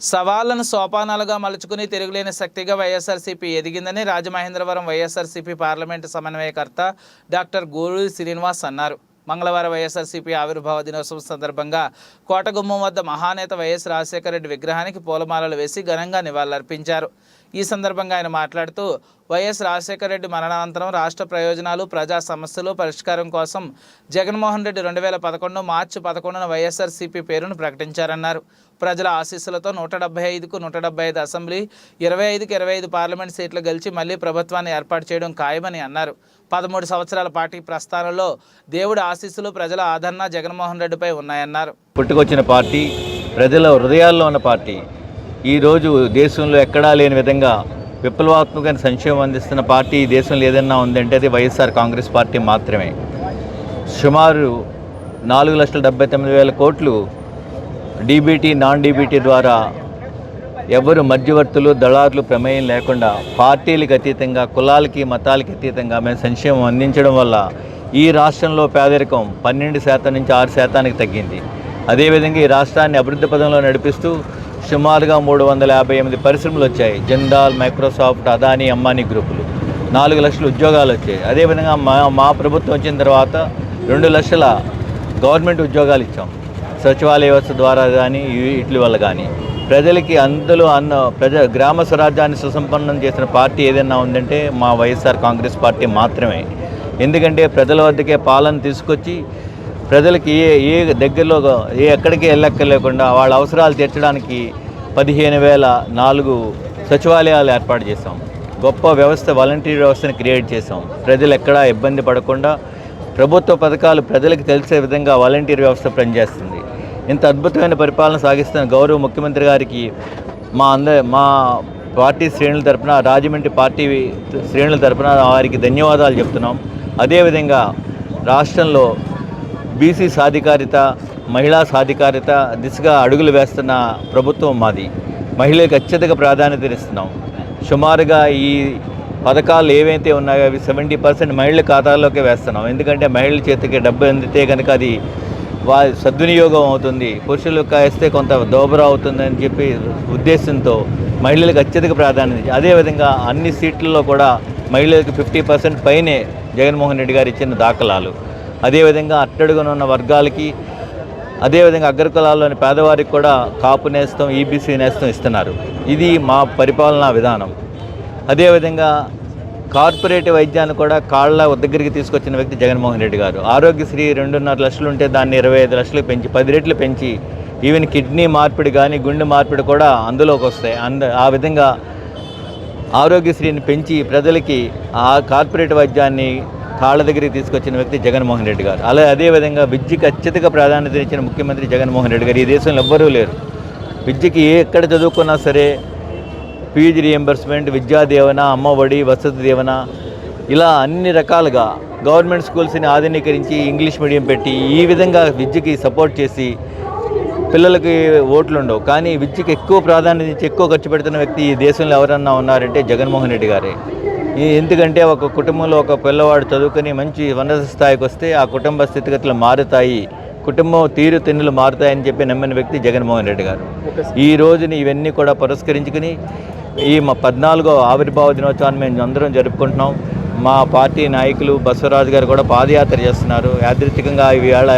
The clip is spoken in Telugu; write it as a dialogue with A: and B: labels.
A: సవాళ్ళను సోపానాలుగా మలుచుకుని తిరుగులేని శక్తిగా వైఎస్ఆర్సీపీ ఎదిగిందని రాజమహేంద్రవరం వైఎస్ఆర్సీపీ పార్లమెంటు సమన్వయకర్త డాక్టర్ గూరు శ్రీనివాస్ అన్నారు. మంగళవారం వైఎస్ఆర్సీపీ ఆవిర్భావ దినోత్సవం సందర్భంగా కోటగుమ్మం వద్ద మహానేత వైఎస్ రాజశేఖర రెడ్డి విగ్రహానికి పూలమాలలు వేసి ఘనంగా నివాళులర్పించారు. ఈ ఈ సందర్భంగా ఆయన మాట్లాడుతూ వైఎస్ రాజశేఖర రెడ్డి మరణానంతరం రాష్ట్ర ప్రయోజనాలు ప్రజా సమస్యలు పరిష్కారం కోసం జగన్మోహన్ రెడ్డి రెండు వేల పదకొండు మార్చి పదకొండున వైఎస్ఆర్సీపీ పేరును ప్రకటించారన్నారు. ప్రజల ఆశీస్సులతో నూట డెబ్బై ఐదుకు నూట డెబ్బై ఐదు అసెంబ్లీ ఇరవై ఐదుకు ఇరవై ఐదు పార్లమెంట్ సీట్లు గెలిచి మళ్ళీ ప్రభుత్వాన్ని ఏర్పాటు చేయడం ఖాయమని అన్నారు. పదమూడు సంవత్సరాల పార్టీ ప్రస్థానంలో దేవుడి ఆశీస్సులు ప్రజల ఆదరణ జగన్మోహన్ రెడ్డిపై ఉన్నాయన్నారు.
B: పుట్టుకొచ్చిన పార్టీ ప్రజల హృదయాల్లో ఉన్న పార్టీ. ఈరోజు దేశంలో ఎక్కడా లేని విధంగా విప్లవాత్మకమైన సంక్షేమం అందిస్తున్న పార్టీ ఈ దేశంలో ఏదైనా ఉందంటే అది వైఎస్ఆర్ కాంగ్రెస్ పార్టీ మాత్రమే. సుమారు నాలుగు లక్షల డెబ్బై తొమ్మిది వేల కోట్లు డీబీటీ నాన్ డీబీటీ ద్వారా ఎవరు మధ్యవర్తులు దళారులు ప్రమేయం లేకుండా పార్టీలకు అతీతంగా కులాలకి మతాలకి అతీతంగా మేము సంక్షేమం అందించడం వల్ల ఈ రాష్ట్రంలో పేదరికం పన్నెండు శాతం నుంచి ఆరు శాతానికి తగ్గింది. అదేవిధంగా ఈ రాష్ట్రాన్ని అభివృద్ధి పదంలో నడిపిస్తూ సుమారుగా మూడు వందల యాభై ఎనిమిది పరిశ్రమలు వచ్చాయి. జిందాల్ మైక్రోసాఫ్ట్ అదానీ అంబానీ గ్రూపులు. నాలుగు లక్షల ఉద్యోగాలు వచ్చాయి. అదేవిధంగా మా మా ప్రభుత్వం వచ్చిన తర్వాత రెండు లక్షల గవర్నమెంట్ ఉద్యోగాలు ఇచ్చాం. సచివాలయ వ్యవస్థ ద్వారా కానీ ఇట్ల వల్ల కానీ. ప్రజలకి అందులో అన్న ప్రజ గ్రామ స్వరాజ్యాన్ని సుసంపన్నం చేసిన పార్టీ ఏదైనా ఉందంటే మా వైఎస్ఆర్ కాంగ్రెస్ పార్టీ మాత్రమే. ఎందుకంటే ప్రజల వద్దకే పాలన తీసుకొచ్చి ప్రజలకి ఏ ఏ దగ్గరలో ఏ ఎక్కడికి వెళ్ళక్కర్లేకుండా వాళ్ళ అవసరాలు తీర్చడానికి పదిహేను వేల నాలుగు సచివాలయాలు ఏర్పాటు చేశాం. గొప్ప వ్యవస్థ వాలంటీర్ వ్యవస్థను క్రియేట్ చేశాం. ప్రజలు ఎక్కడా ఇబ్బంది పడకుండా ప్రభుత్వ పథకాలు ప్రజలకు తెలిసే విధంగా వాలంటీర్ వ్యవస్థ పనిచేస్తుంది. ఇంత అద్భుతమైన పరిపాలన సాగిస్తున్న గౌరవ ముఖ్యమంత్రి గారికి మా అంద మా పార్టీ శ్రేణుల తరపున రాజమండ్రి పార్టీ శ్రేణుల తరపున వారికి ధన్యవాదాలు చెప్తున్నాం. అదేవిధంగా రాష్ట్రంలో బీసీ సాధికారిత మహిళా సాధికారిత దిశగా అడుగులు వేస్తున్న ప్రభుత్వం మాది. మహిళలకు అత్యధిక ప్రాధాన్యత ఇస్తున్నాం. సుమారుగా ఈ పథకాలు ఏవైతే ఉన్నాయో అవి సెవెంటీ పర్సెంట్ మహిళల ఖాతాల్లోకి వేస్తున్నాం. ఎందుకంటే మహిళల చేతికి డబ్బు అందితే కనుక అది వా సద్వినియోగం అవుతుంది. పురుషులకు వేస్తే కొంత దోబరా అవుతుందని చెప్పి ఉద్దేశంతో మహిళలకు అత్యధిక ప్రాధాన్యత ఇచ్చి- అదేవిధంగా అన్ని సీట్లలో కూడా మహిళలకు ఫిఫ్టీ పర్సెంట్ పైనే జగన్మోహన్ రెడ్డి గారు ఇచ్చిన దాఖలాలు. అదేవిధంగా అట్టడుగున ఉన్న వర్గాలకి అదేవిధంగా అగ్రకులాల్లోని పేదవారికి కూడా కాపు నేస్తం ఈబీసీ నేస్తం ఇస్తున్నారు. ఇది మా పరిపాలనా విధానం. అదేవిధంగా కార్పొరేట్ వైద్యాన్ని కూడా కాళ్ళ దగ్గరికి తీసుకొచ్చిన వ్యక్తి జగన్మోహన్ రెడ్డి గారు. ఆరోగ్యశ్రీ రెండున్నర లక్షలు ఉంటే దాన్ని ఇరవై ఐదు లక్షలు పెంచి పది రెట్లు పెంచి ఈవెన్ కిడ్నీ మార్పిడి కానీ గుండె మార్పిడి కూడా అందులోకి వస్తాయి. అంద ఆ విధంగా ఆరోగ్యశ్రీని పెంచి ప్రజలకి ఆ కార్పొరేట్ వైద్యాన్ని కాళ్ళ దగ్గరికి తీసుకొచ్చిన వ్యక్తి జగన్మోహన్ రెడ్డి గారు. అలా అదేవిధంగా విద్యకి అత్యధిక ప్రాధాన్యత ఇచ్చిన ముఖ్యమంత్రి జగన్మోహన్ రెడ్డి గారు ఈ దేశంలో ఎవ్వరూ లేరు. విద్యకి ఏ ఎక్కడ చదువుకున్నా సరే ఫీజు రియంబర్స్మెంట్ విద్యా దీవెన అమ్మఒడి వసతి దీవెన ఇలా అన్ని రకాలుగా గవర్నమెంట్ స్కూల్స్ని ఆధునీకరించి ఇంగ్లీష్ మీడియం పెట్టి ఈ విధంగా విద్యకి సపోర్ట్ చేసి పిల్లలకి ఓట్లు ఉండవు. కానీ విద్యకి ఎక్కువ ప్రాధాన్యత ఇచ్చి ఎక్కువ ఖర్చు పెడుతున్న వ్యక్తి ఈ దేశంలో ఎవరన్నా ఉన్నారంటే జగన్మోహన్ రెడ్డి గారే. ఎందుకంటే ఒక కుటుంబంలో ఒక పిల్లవాడు చదువుకొని మంచి ఉన్నత స్థాయికి వస్తే ఆ కుటుంబ స్థితిగతులు మారుతాయి. కుటుంబం తీరు తిన్నులు మారుతాయని చెప్పి నమ్మిన వ్యక్తి జగన్మోహన్ రెడ్డి గారు. ఈ రోజుని ఇవన్నీ కూడా పురస్కరించుకుని ఈ మా పద్నాలుగో ఆవిర్భావ దినోత్సవాన్ని మేము అందరం జరుపుకుంటున్నాం. మా పార్టీ నాయకులు బసవరాజు గారు కూడా పాదయాత్ర చేస్తున్నారు. యాదృచ్ఛికంగా ఈవేళ